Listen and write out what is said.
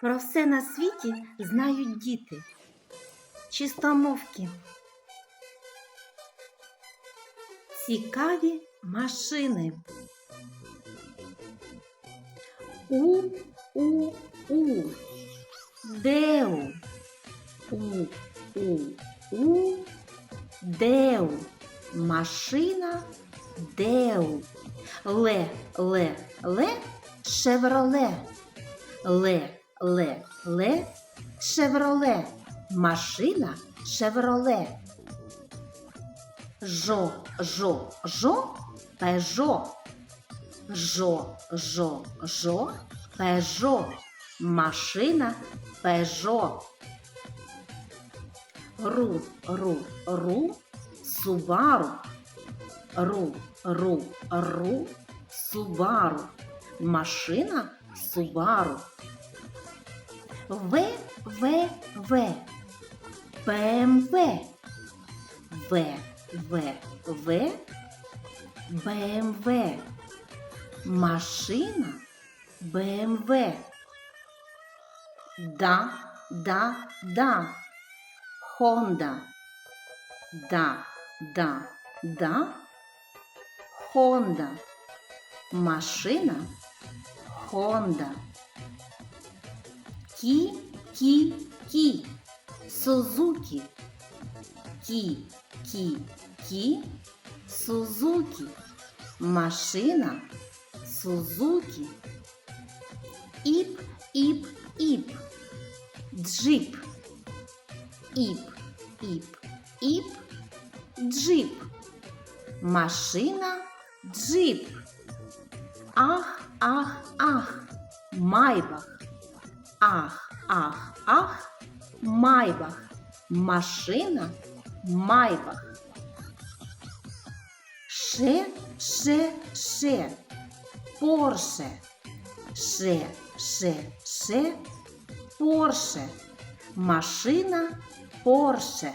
Про все на світі знають діти. Чистомовки. Цікаві машини. У, у, у. Деу. У, у, у. Деу. Машина Деу. Ле, ле, ле, шевроле. Ле, ле, ле, шевроле. Машина шевроле. Жо, жо, жо, пежо. Жо, жо, жо, пежо. Машина пежо. Ру, ру, ру, субару. Ру, ру, ру, субару. Машина субару. В-В-В. БМВ. В-В-В. БМВ. Машина БМВ. Да, да, да. Хонда Да, да, да. Хонда Машина Хонда Кі, кі, кі. Сузуки. Кі, кі, кі. Сузуки. Машина Сузуки. Іп, іп, іп. Джип. Іп, іп, іп. Джип. Машина джип. Ах, ах, ах. Майбах. Ах, ах, ах. Майбах. Машина Майбах. Ше, ше, ше. Порше. Ше, ше, ше. Порше. Машина Порше.